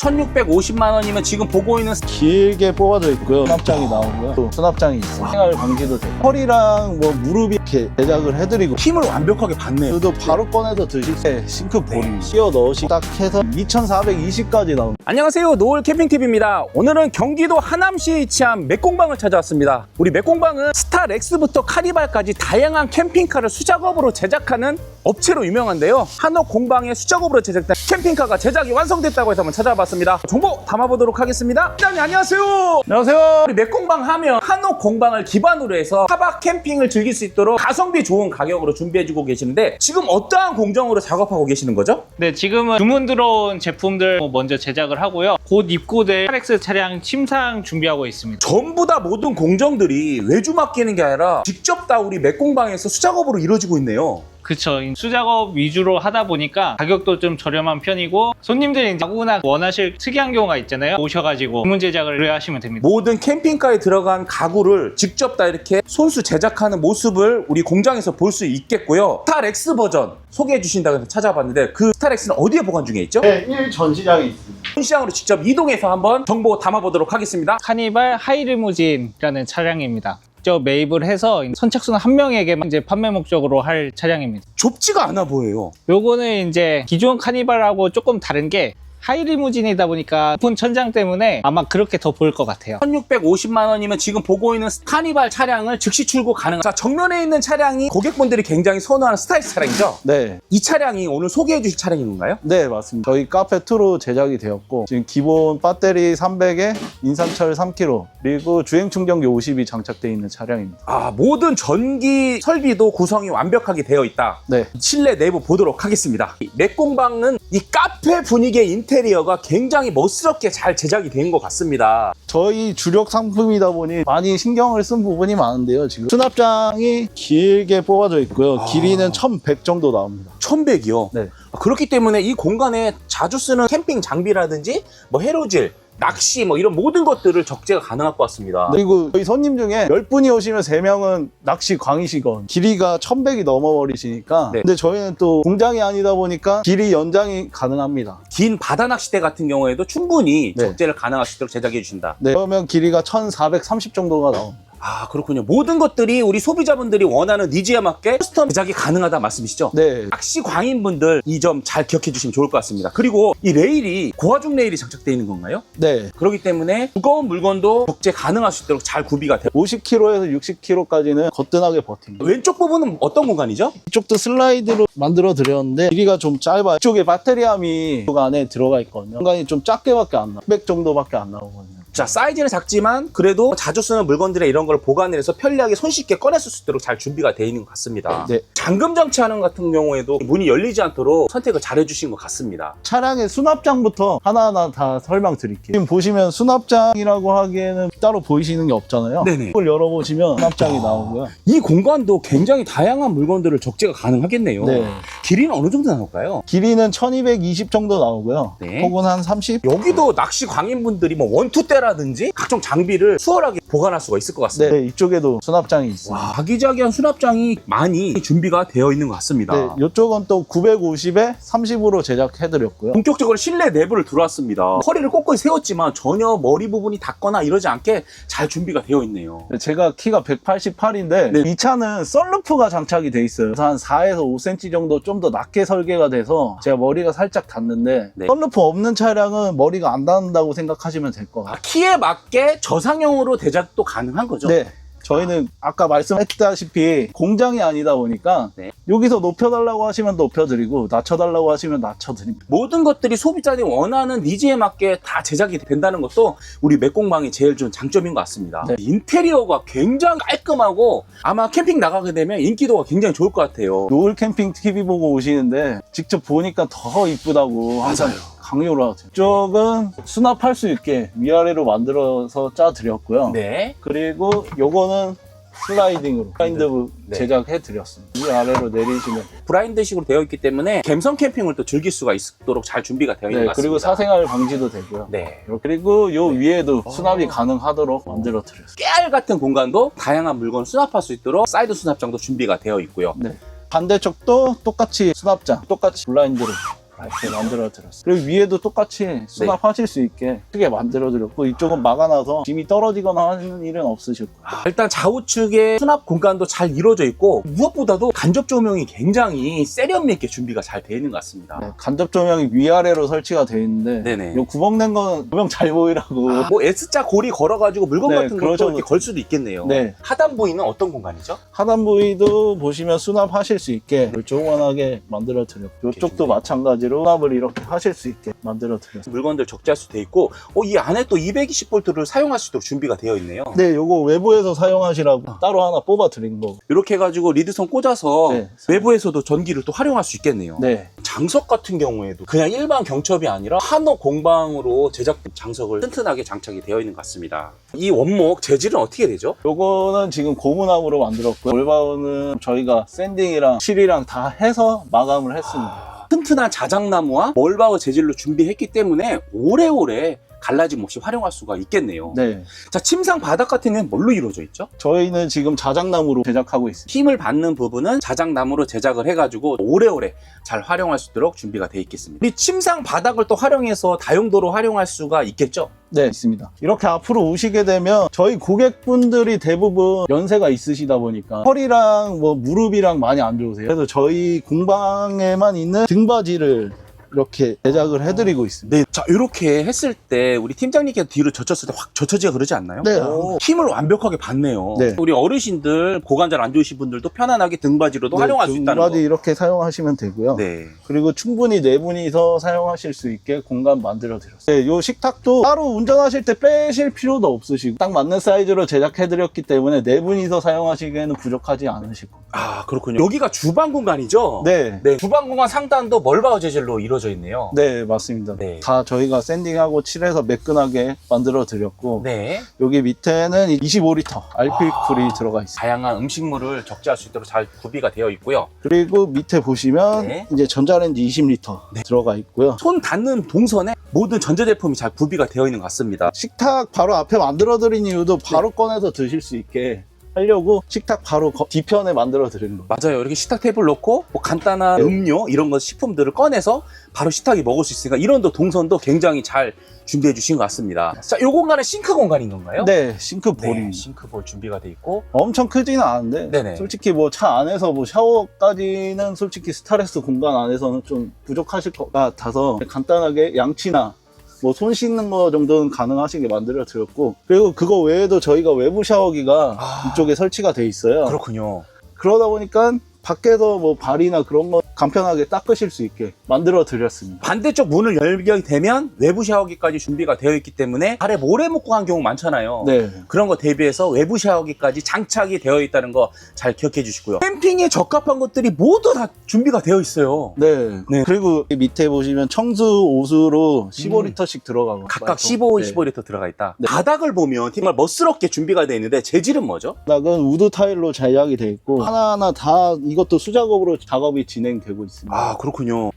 1650만 원이면 지금 보고 있는 길게 뽑아져 있고요. 수납장이 나오고요. 또 수납장이 있어요. 생활 방지도 되고 허리랑 뭐 무릎이 이렇게 제작을 해드리고 힘을 완벽하게 받네요. 그래도 바로 꺼내서 드실 때 싱크 볼이 네. 씌워 넣으시 딱 해서 2420까지 나옵니다. 안녕하세요. 노을 캠핑TV입니다. 오늘은 경기도 하남시에 위치한 맥공방을 찾아왔습니다. 우리 맥공방은 스타렉스부터 카니발까지 다양한 캠핑카를 수작업으로 제작하는 업체로 유명한데요. 한옥 공방에 수작업으로 제작된 캠핑카가 제작이 완성됐다고 해서 한번 찾아봤습니다. 정보 담아보도록 하겠습니다. 회장님 안녕하세요. 안녕하세요. 우리 맥공방 하면 한옥 공방을 기반으로 해서 하박 캠핑을 즐길 수 있도록 가성비 좋은 가격으로 준비해주고 계시는데 지금 어떠한 공정으로 작업하고 계시는 거죠? 네, 지금은 주문 들어온 제품들 먼저 제작을 하고요. 곧 입고될 카렉스 차량 침상 준비하고 있습니다. 전부 다 모든 공정들이 외주 맡기는 게 아니라 직접 다 우리 맥공방에서 수작업으로 이루어지고 있네요. 그쵸. 수작업 위주로 하다 보니까 가격도 좀 저렴한 편이고 손님들이 아무나 원하실 특이한 경우가 있잖아요. 오셔가지고 주문 제작을 의뢰하시면 됩니다. 모든 캠핑카에 들어간 가구를 직접 다 이렇게 손수 제작하는 모습을 우리 공장에서 볼 수 있겠고요. 스타렉스 버전 소개해 주신다고 해서 찾아봤는데 그 스타렉스는 어디에 보관 중에 있죠? 네, 1 전시장이 있습니다. 시장으로 직접 이동해서 한번 정보 담아보도록 하겠습니다. 카니발 하이리무진이라는 차량입니다. 직접 매입을 해서 선착순 한 명에게만 이제 판매 목적으로 할 차량입니다. 좁지가 않아 보여요. 요거는 이제 기존 카니발하고 조금 다른 게 하이리무진이다 보니까 높은 천장 때문에 아마 그렇게 더 보일 것 같아요. 1650만 원이면 지금 보고 있는 카니발 차량을 즉시 출고 가능한 자 정면에 있는 차량이 고객분들이 굉장히 선호하는 스타일스 차량이죠 네. 이 차량이 오늘 소개해 주실 차량인 건가요? 네, 맞습니다. 저희 카페 2로 제작이 되었고, 지금 기본 배터리 300에 인산철 3kg, 그리고 주행 충전기 50이 장착되어 있는 차량입니다. 아 모든 전기 설비도 구성이 완벽하게 되어 있다 네. 실내 내부 보도록 하겠습니다 이 맥공방은 이 카페 분위기의 인테리어 가 굉장히 멋스럽게 잘 제작이 된 것 같습니다 저희 주력 상품이다 보니 많이 신경을 쓴 부분이 많은데요. 지금 수납장이 길게 뽑아져 있고요. 아. 길이는 1100 정도 나옵니다. 1100이요 네. 그렇기 때문에 이 공간에 자주 쓰는 캠핑 장비라든지 뭐 해로질 낚시 뭐 이런 모든 것들을 적재가 가능할 것 같습니다 그리고 저희 손님 중에 10분이 오시면 3명은 낚시 광이시건 길이가 1100이 넘어버리시니까 네. 근데 저희는 또 공장이 아니다 보니까 길이 연장이 가능합니다. 긴 바다 낚시대 같은 경우에도 충분히 네. 적재를 가능할 수 있도록 제작해 주신다. 네. 그러면 길이가 1430 정도가 나옵니다. 아 그렇군요. 모든 것들이 우리 소비자분들이 원하는 니즈에 맞게 커스텀 제작이 가능하다 말씀이시죠? 네. 낚시 광인분들 이 점 잘 기억해 주시면 좋을 것 같습니다. 그리고 이 레일이 고화중 레일이 장착되어 있는 건가요? 네. 그렇기 때문에 무거운 물건도 적재 가능할 수 있도록 잘 구비가 돼요. 50kg에서 60kg까지는 거뜬하게 버팁니다. 왼쪽 부분은 어떤 공간이죠? 이쪽도 슬라이드로 만들어 드렸는데 길이가 좀 짧아요. 이쪽에 배터리함이 이쪽 안에 들어가 있거든요. 공간이 좀 작게밖에 안 나와요. 100 정도밖에 안 나오거든요. 자 사이즈는 작지만 그래도 자주 쓰는 물건들의 이런 걸 보관을 해서 편리하게 손쉽게 꺼냈을 수 있도록 잘 준비가 되어 있는 것 같습니다. 네. 잠금 장치하는 같은 경우에도 문이 열리지 않도록 선택을 잘 해주신 것 같습니다. 차량의 수납장부터 하나하나 다 설명 드릴게요. 지금 보시면 수납장이라고 하기에는 따로 보이시는 게 없잖아요. 네네. 이걸 열어보시면 수납장이 나오고요. 이 공간도 굉장히 다양한 물건들을 적재가 가능하겠네요. 네. 길이는 어느 정도 나올까요? 길이는 1220 정도 나오고요. 네. 혹은 한 30? 여기도 낚시 광인분들이 뭐 원투 대라든지 각종 장비를 수월하게 보관할 수가 있을 것 같습니다. 네, 이쪽에도 수납장이 있습니다. 와, 아기자기한 수납장이 많이 준비가 되어 있는 것 같습니다. 네, 이쪽은 또 950에 30으로 제작해드렸고요. 본격적으로 실내 내부를 들어왔습니다. 허리를 꼿꼿이 세웠지만 전혀 머리 부분이 닿거나 이러지 않게 잘 준비가 되어 있네요. 제가 키가 188인데 네. 이 차는 썬루프가 장착이 돼 있어요. 그래서 한 4에서 5cm 정도 좀 더 낮게 설계가 돼서 제가 머리가 살짝 닿는데 네. 썬루프 없는 차량은 머리가 안 닿는다고 생각하시면 될것 아, 같아요. 키에 맞게 저상형으로 제작도 가능한 거죠? 네. 저희는 아 까 말씀했다시피 공장이 아니다 보니까 네. 여기서 높여달라고 하시면 높여드리고 낮춰달라고 하시면 낮춰드립니다. 모든 것들이 소비자들이 원하는 니즈에 맞게 다 제작이 된다는 것도 우리 맥공방이 제일 좋은 장점인 것 같습니다. 네. 인테리어가 굉장히 깔끔하고 아마 캠핑 나가게 되면 인기도가 굉장히 좋을 것 같아요. 노을 캠핑 TV 보고 오시는데 직접 보니까 더 이쁘다고 항상 맞아요. 강요를 하세요. 이쪽은 수납할 수 있게 위아래로 만들어서 짜드렸고요. 네. 그리고 요거는 슬라이딩으로 파인드 네. 제작해 드렸습니다. 위아래로 내리시면 브라인드식으로 되어 있기 때문에 갬성 캠핑을 또 즐길 수가 있도록 잘 준비가 되어 있는 네, 것 같습니다. 그리고 사생활 방지도 되고요. 네. 그리고 요 위에도 어. 수납이 가능하도록 만들어 드렸어요. 깨알 같은 공간도 다양한 물건을 수납할 수 있도록 사이드 수납장도 준비가 되어 있고요. 네. 반대쪽도 똑같이 수납장, 똑같이 블라인드로 이렇게 만들어 드렸어요. 그리고 위에도 똑같이 수납하실 수 있게 크게 만들어 드렸고 이쪽은 막아놔서 짐이 떨어지거나 하는 일은 없으실 거예요. 아, 일단 좌우측에 수납 공간도 잘 이루어져 있고 무엇보다도 간접 조명이 굉장히 세련미 있게 준비가 잘 되어 있는 것 같습니다. 네, 간접 조명이 위아래로 설치가 되어 있는데 네네. 요 구멍 낸 건 조명 잘 보이라고 아, 뭐 S자 고리 걸어가지고 물건 네, 같은 것도 그러셔도- 이렇게 걸 수도 있겠네요. 네. 하단 부위는 어떤 공간이죠? 하단 부위도 보시면 수납하실 수 있게 조그만하게 만들어 드렸고 이쪽도 마찬가지로 수납을 이렇게 하실 수 있게 만들어 드렸어요. 물건들 적재할 수도 있고 어, 이 안에 또 220V를 사용할 수도 준비가 되어 있네요. 네, 요거 외부에서 사용하시라고 따로 하나 뽑아 드린 거고. 이렇게 해가지고 리드선 꽂아서 네. 외부에서도 전기를 또 활용할 수 있겠네요. 네. 장석 같은 경우에도 그냥 일반 경첩이 아니라 한옥 공방으로 제작된 장석을 튼튼하게 장착이 되어 있는 것 같습니다. 이 원목 재질은 어떻게 되죠? 요거는 지금 고무나무로 만들었고요. 올바우는 저희가 샌딩이랑 실이랑 다 해서 마감을 했습니다. 튼튼한 자작나무와 멀바우 재질로 준비했기 때문에 오래오래 갈라짐 없이 활용할 수가 있겠네요. 네. 자, 침상 바닥 같은 경우는 뭘로 이루어져 있죠? 저희는 지금 자작나무로 제작하고 있습니다. 힘을 받는 부분은 자작나무로 제작을 해가지고 오래오래 잘 활용할 수 있도록 준비가 되어 있겠습니다. 이 침상 바닥을 또 활용해서 다용도로 활용할 수가 있겠죠? 네, 있습니다. 이렇게 앞으로 오시게 되면 저희 고객분들이 대부분 연세가 있으시다 보니까 허리랑 뭐 무릎이랑 많이 안 좋으세요. 그래서 저희 공방에만 있는 등받이를 이렇게 제작을 해드리고 있습니다. 네. 자, 이렇게 했을 때 우리 팀장님께서 뒤로 젖혔을 때 확 젖혀지가 그러지 않나요? 네. 오, 힘을 완벽하게 받네요. 네. 우리 어르신들 고관절 안 좋으신 분들도 편안하게 등받이로도 활용할 수 있다는 등받이 거. 이렇게 사용하시면 되고요. 네. 그리고 충분히 네 분이서 사용하실 수 있게 공간 만들어 드렸어요. 네, 요 식탁도 따로 운전하실 때 빼실 필요도 없으시고 딱 맞는 사이즈로 제작해 드렸기 때문에 네 분이서 사용하시기에는 부족하지 않으실 겁니다. 아, 그렇군요. 여기가 주방 공간이죠? 네. 네. 주방 공간 상단도 멀바우 재질로 이루어져 있네요. 네, 맞습니다. 네. 다 저희가 샌딩하고 칠해서 매끈하게 만들어 드렸고 네. 여기 밑에는 25리터 알필쿨이 아. 들어가 있어요. 다양한 음식물을 적재할 수 있도록 잘 구비가 되어 있고요. 그리고 밑에 보시면 네. 이제 전자레인지 20리터 들어가 있고요. 손 닿는 동선에 모든 전자제품이 잘 구비가 되어 있는 것 같습니다. 식탁 바로 앞에 만들어 드린 이유도 바로 꺼내서 드실 수 있게 하려고 식탁 바로 거- 뒤편에 만들어 드린 거예요. 맞아요. 이렇게 식탁 테이블 놓고 뭐 간단한 네. 음료 이런 거 식품들을 꺼내서 바로 식탁에 먹을 수 있으니까 이런 도 동선도 굉장히 잘 준비해 주신 것 같습니다. 자, 이 공간은 싱크 공간인 건가요? 네, 싱크 네, 볼입니다. 싱크볼 준비가 돼 있고 엄청 크지는 않은데 네네. 솔직히 뭐 차 안에서 뭐 샤워까지는 솔직히 스타렉스 공간 안에서는 좀 부족하실 것 같아서 간단하게 양치나 뭐 손 씻는 거 정도는 가능하시게 만들어 드렸고 그리고 그거 외에도 저희가 외부 샤워기가 아. 이쪽에 설치가 돼 있어요. 그렇군요. 그러다 보니까 밖에서 뭐 발이나 그런 거 간편하게 닦으실 수 있게 만들어 드렸습니다. 반대쪽 문을 열게 되면 외부 샤워기까지 준비가 되어 있기 때문에 발에 모래 묻고 간 경우 많잖아요. 네. 그런 거 대비해서 외부 샤워기까지 장착이 되어 있다는 거 잘 기억해 주시고요. 캠핑에 적합한 것들이 모두 다 준비가 되어 있어요. 네. 네. 그리고 이 밑에 보시면 청수 옷으로 15리터씩 들어가고 각각 15, 네. 25리터 들어가 있다. 네. 바닥을 보면 정말 멋스럽게 준비가 되어 있는데 재질은 뭐죠? 바닥은 우드 타일로 제작이 돼 있고 하나하나 다 이것도 수작업으로 작업이 진행되고 있습니다. 아 그렇군요.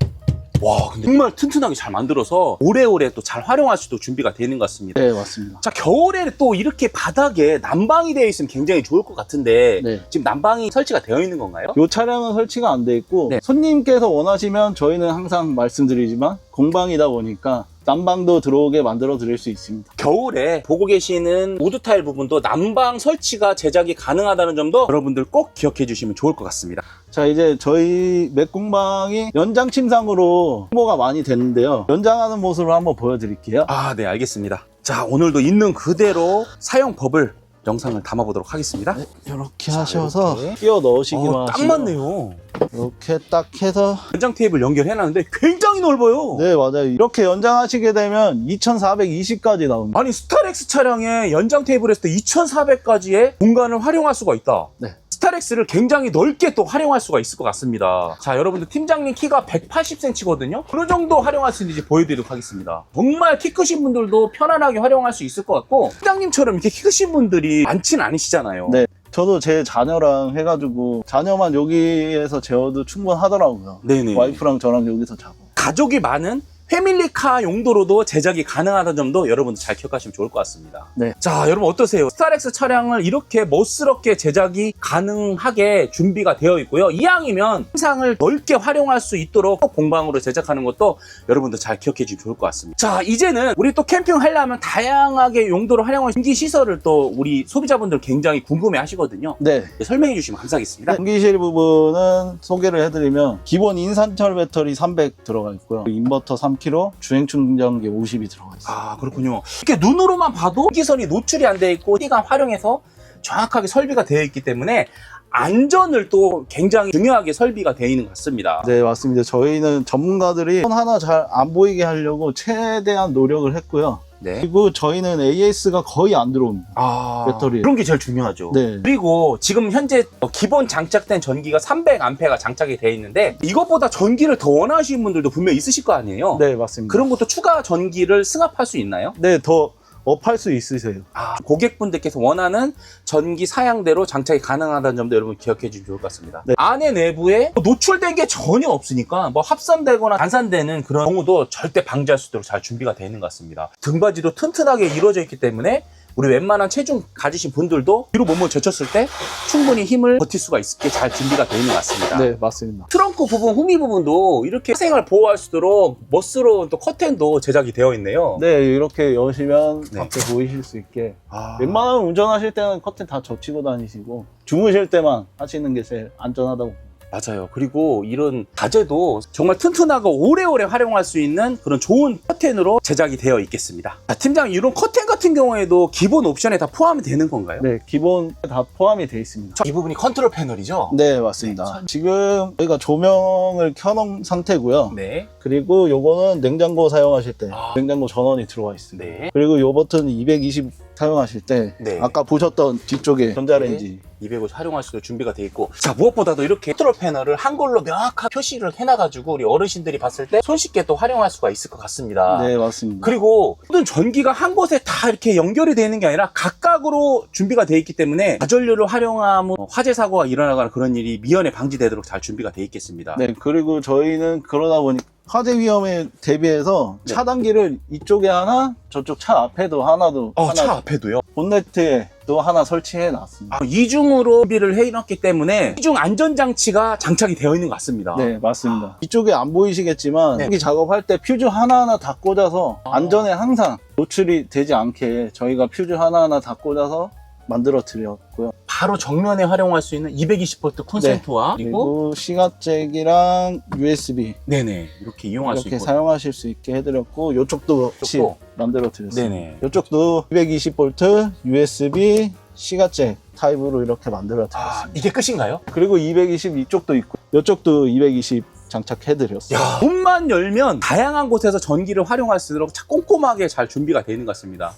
와 근데 정말 튼튼하게 잘 만들어서 오래오래 또 잘 활용할 수도 준비가 되는 것 같습니다. 네, 맞습니다. 자 겨울에 또 이렇게 바닥에 난방이 되어 있으면 굉장히 좋을 것 같은데 네. 지금 난방이 설치가 되어 있는 건가요? 이 차량은 설치가 안 돼 있고 네. 손님께서 원하시면 저희는 항상 말씀드리지만 공방이다 보니까 난방도 들어오게 만들어 드릴 수 있습니다. 겨울에 보고 계시는 우드 타일 부분도 난방 설치가 제작이 가능하다는 점도 여러분들 꼭 기억해 주시면 좋을 것 같습니다. 자 이제 저희 맥공방이 연장 침상으로 홍보가 많이 됐는데요. 연장하는 모습을 한번 보여드릴게요. 아, 네, 알겠습니다. 자, 오늘도 있는 그대로 사용법을 영상을 담아보도록 하겠습니다. 이렇게 자, 하셔서 이렇게. 끼워 넣으시기만 어, 딱 하시고 맞네요. 이렇게 딱 해서 연장 테이블 연결해놨는데 굉장히 넓어요. 네 맞아요. 이렇게 연장하시게 되면 2420까지 나옵니다. 아니, 스타렉스 차량에 연장 테이블 했을 때 2400까지의 공간을 활용할 수가 있다. 네. 스타렉스를 굉장히 넓게 또 활용할 수가 있을 것 같습니다. 자, 여러분들 팀장님 키가 180cm거든요. 어느 정도 활용할 수 있는지 보여드리도록 하겠습니다. 정말 키 크신 분들도 편안하게 활용할 수 있을 것 같고 팀장님처럼 이렇게 키 크신 분들이 많지는 않으시잖아요. 네. 저도 제 자녀랑 해가지고 자녀만 여기에서 재워도 충분하더라고요. 네네. 와이프랑 저랑 여기서 자고. 가족이 많은 패밀리카 용도로도 제작이 가능하다는 점도 여러분들 잘 기억하시면 좋을 것 같습니다. 네. 자, 여러분 어떠세요? 스타렉스 차량을 이렇게 멋스럽게 제작이 가능하게 준비가 되어 있고요. 이왕이면 상을 넓게 활용할 수 있도록 공방으로 제작하는 것도 여러분들 잘 기억해 주시면 좋을 것 같습니다. 자, 이제는 우리 또 캠핑 하려면 다양하게 용도로 활용할 전기 시설을 또 우리 소비자분들 굉장히 궁금해 하시거든요. 네. 설명해 주시면 감사하겠습니다. 전기실 부분은 소개를 해드리면 기본 인산철 배터리 300 들어가 있고요. 인버터 3kg, 주행 충전기 50이 들어가 있어요. 아 그렇군요. 이렇게 눈으로만 봐도 기선이 노출이 안 돼 있고 띠가 활용해서 정확하게 설비가 되어 있기 때문에 안전을 또 굉장히 중요하게 설비가 되어 있는 것 같습니다. 네, 맞습니다. 저희는 전문가들이 하나 잘 안 보이게 하려고 최대한 노력을 했고요. 네. 그리고 저희는 AS가 거의 안 들어옵니다. 아 배터리. 그런 게 제일 중요하죠. 네. 그리고 지금 현재 기본 장착된 전기가 300A가 장착이 되어 있는데 이것보다 전기를 더 원하시는 분들도 분명히 있으실 거 아니에요. 네, 맞습니다. 그런 것도 추가 전기를 승합할 수 있나요? 네, 더 업할 수 있으세요. 아, 고객분들께서 원하는 전기 사양대로 장착이 가능하다는 점도 여러분 기억해 주시면 좋을 것 같습니다. 네. 안에 내부에 노출된 게 전혀 없으니까 뭐 합선되거나 단산되는 그런 경우도 절대 방지할 수 있도록 잘 준비가 되어 있는 것 같습니다. 등받이도 튼튼하게 이루어져 있기 때문에 우리 웬만한 체중 가지신 분들도 뒤로 몸을 젖혔을 때 충분히 힘을 버틸 수가 있게 잘 준비가 되어 있는 것 같습니다. 네, 맞습니다. 트렁크 부분, 후미 부분도 이렇게 생활 보호할 수 있도록 멋스러운 또 커튼도 제작이 되어 있네요. 네, 이렇게 여시면 네. 밖에 보이실 수 있게. 아. 웬만하면 운전하실 때는 커튼 다 젖히고 다니시고 주무실 때만 하시는 게 제일 안전하다고. 맞아요. 그리고 이런 가재도 정말 튼튼하고 오래오래 활용할 수 있는 그런 좋은 커튼으로 제작이 되어 있겠습니다. 자, 팀장, 이런 커튼 같은 경우에도 기본 옵션에 다 포함이 되는 건가요? 네, 기본 다 포함이 돼 있습니다. 이 부분이 컨트롤 패널이죠? 네, 맞습니다. 네, 지금 저희가 조명을 켜놓은 상태고요. 네. 그리고 요거는 냉장고 사용하실 때 아. 냉장고 전원이 들어와 있습니다. 네. 그리고 요 버튼 220 사용하실 때 네. 아까 보셨던 뒤쪽에 전자레인지 250 활용할 수도 준비가 되어 있고 자 무엇보다도 이렇게 컨트롤 패널을 한글로 명확하게 표시를 해놔가지고 우리 어르신들이 봤을 때 손쉽게 또 활용할 수가 있을 것 같습니다. 네, 맞습니다. 그리고 모든 전기가 한 곳에 다 이렇게 연결이 되어 있는 게 아니라 각각으로 준비가 되어 있기 때문에 가전류를 활용하면 화재 사고가 일어나거나 그런 일이 미연에 방지되도록 잘 준비가 되어 있겠습니다. 네, 그리고 저희는 그러다 보니 화재 위험에 대비해서 네. 차단기를 이쪽에 하나, 저쪽 차 앞에도 하나도 어, 하나 차 앞에도요. 본네트에 또 하나 설치해 놨습니다. 아, 이중으로 준비를 해놨기 때문에 이중 안전장치가 장착이 되어 있는 것 같습니다. 네, 맞습니다. 이쪽에 안 보이시겠지만 네. 여기 작업할 때 퓨즈 하나하나 다 꽂아서 아. 안전에 항상 노출이 되지 않게 저희가 퓨즈 하나하나 다 꽂아서 만들어 드렸고요. 바로 정면에 활용할 수 있는 220V 콘센트와 네. 그리고 그리고 시가잭이랑 USB 네네 이렇게 이용할 수 이렇게 있고 사용하실 수 있게 해드렸고 이쪽도 같이 이쪽도. 만들어 드렸습니다. 네네 이쪽도 220V USB 시가잭 타입으로 이렇게 만들어 아 드렸습니다. 이게 끝인가요? 그리고 220 이쪽도 있고 이쪽도 220 장착해 드렸어요. 야 문만 열면 다양한 곳에서 전기를 활용할 수 있도록 참 꼼꼼하게 잘 준비가 되어 있는 것 같습니다.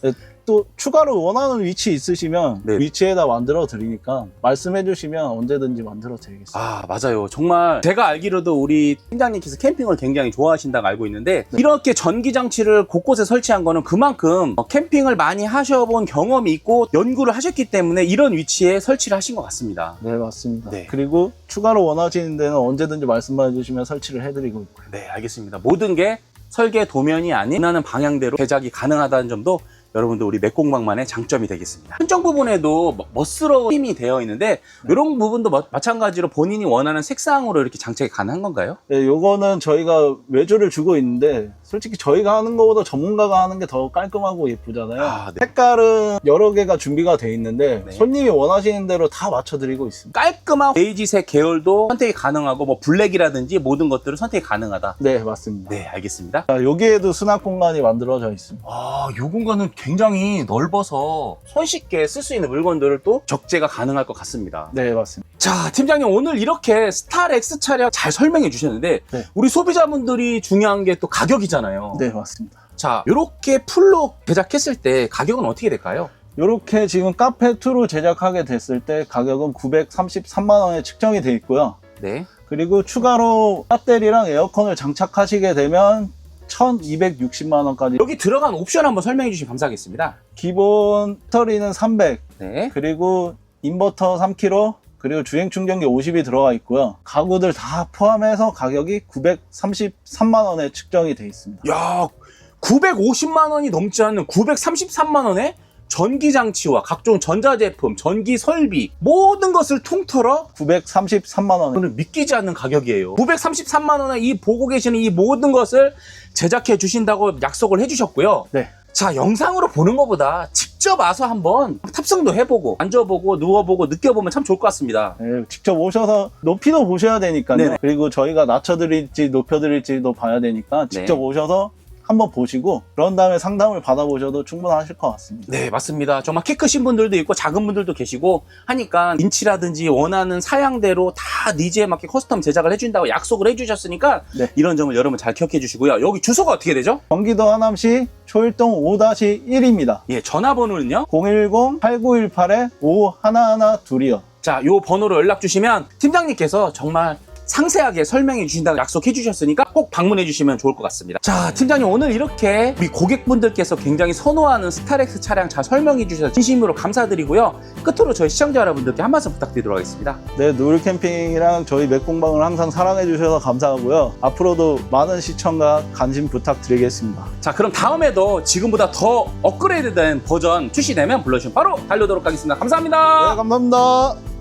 또 추가로 원하는 위치 있으시면 네. 위치에다 만들어 드리니까 말씀해 주시면 언제든지 만들어 드리겠습니다. 아 맞아요 정말 제가 알기로도 우리 팀장님께서 캠핑을 굉장히 좋아하신다고 알고 있는데 네. 이렇게 전기 장치를 곳곳에 설치한 거는 그만큼 어, 캠핑을 많이 하셔본 경험이 있고 연구를 하셨기 때문에 이런 위치에 설치를 하신 것 같습니다 네, 맞습니다. 네. 그리고 추가로 원하시는 데는 언제든지 말씀해 주시면 설치를 해 드리고 있고요. 네 알겠습니다 모든 게 설계 도면이 아닌 원하는 방향대로 제작이 가능하다는 점도 여러분들 우리 맥공방만의 장점이 되겠습니다. 한정 부분에도 뭐- 멋스러운 힘이 되어 있는데 이런 부분도 마, 마찬가지로 본인이 원하는 색상으로 이렇게 장착이 가능한 건가요? 네, 요거는 저희가 외주를 주고 있는데 솔직히 저희가 하는 것보다 전문가가 하는 게 더 깔끔하고 예쁘잖아요. 아, 네. 색깔은 여러 개가 준비가 돼 있는데 네. 손님이 원하시는 대로 다 맞춰 드리고 있습니다. 깔끔한 베이지색 계열도 선택이 가능하고 뭐 블랙이라든지 모든 것들을 선택이 가능하다. 네, 맞습니다. 네, 알겠습니다. 자, 여기에도 수납 공간이 만들어져 있습니다. 아, 요 공간은 굉장히 넓어서 손쉽게 쓸 수 있는 물건들을 또 적재가 가능할 것 같습니다. 네, 맞습니다. 자, 팀장님 오늘 이렇게 스타렉스 차량 잘 설명해 주셨는데 네. 우리 소비자분들이 중요한 게 또 가격이잖아요. 네, 맞습니다. 자, 이렇게 풀로 제작했을 때 가격은 어떻게 될까요? 이렇게 지금 카페2로 제작하게 됐을 때 가격은 933만 원에 측정이 돼 있고요. 네. 그리고 추가로 배터리랑 에어컨을 장착하시게 되면 1260만 원까지 여기 들어간 옵션 한번 설명해 주시면 감사하겠습니다. 기본 배터리는 300 네. 그리고 인버터 3kg 그리고 주행 충전기 50이 들어가 있고요. 가구들 다 포함해서 가격이 933만 원에 측정이 돼 있습니다. 야, 950만 원이 넘지 않는 933만 원에 전기 장치와 각종 전자제품, 전기 설비 모든 것을 통틀어 933만 원에 저는 믿기지 않는 가격이에요. 933만 원에 이 보고 계시는 이 모든 것을 제작해 주신다고 약속을 해 주셨고요. 네. 자, 영상으로 보는 것보다 직접 와서 한번 탑승도 해보고 앉아보고 누워보고 느껴보면 참 좋을 것 같습니다. 네, 직접 오셔서 높이도 보셔야 되니까요. 네네. 그리고 저희가 낮춰드릴지 높여드릴지도 봐야 되니까 직접 네. 오셔서 한번 보시고 그런 다음에 상담을 받아보셔도 충분하실 것 같습니다. 네, 맞습니다. 정말 키 크신 분들도 있고 작은 분들도 계시고 하니까 인치라든지 원하는 사양대로 다 니즈에 맞게 커스텀 제작을 해준다고 약속을 해주셨으니까 네. 이런 점을 여러분 잘 기억해 주시고요. 여기 주소가 어떻게 되죠? 경기도 하남시 초일동 5-1입니다. 예, 전화번호는요. 010-8918-5112이요. 자, 요 번호로 연락 주시면 팀장님께서 정말 상세하게 설명해 주신다고 약속해 주셨으니까 꼭 방문해 주시면 좋을 것 같습니다. 자, 팀장님 오늘 이렇게 우리 고객분들께서 굉장히 선호하는 스타렉스 차량 잘 설명해 주셔서 진심으로 감사드리고요. 끝으로 저희 시청자 여러분들께 한 말씀 부탁드리도록 하겠습니다. 네, 노을 캠핑이랑 저희 맥공방을 항상 사랑해 주셔서 감사하고요. 앞으로도 많은 시청과 관심 부탁드리겠습니다. 자, 그럼 다음에도 지금보다 더 업그레이드된 버전 출시되면 불러주시면 바로 달려오도록 하겠습니다. 감사합니다. 네, 감사합니다.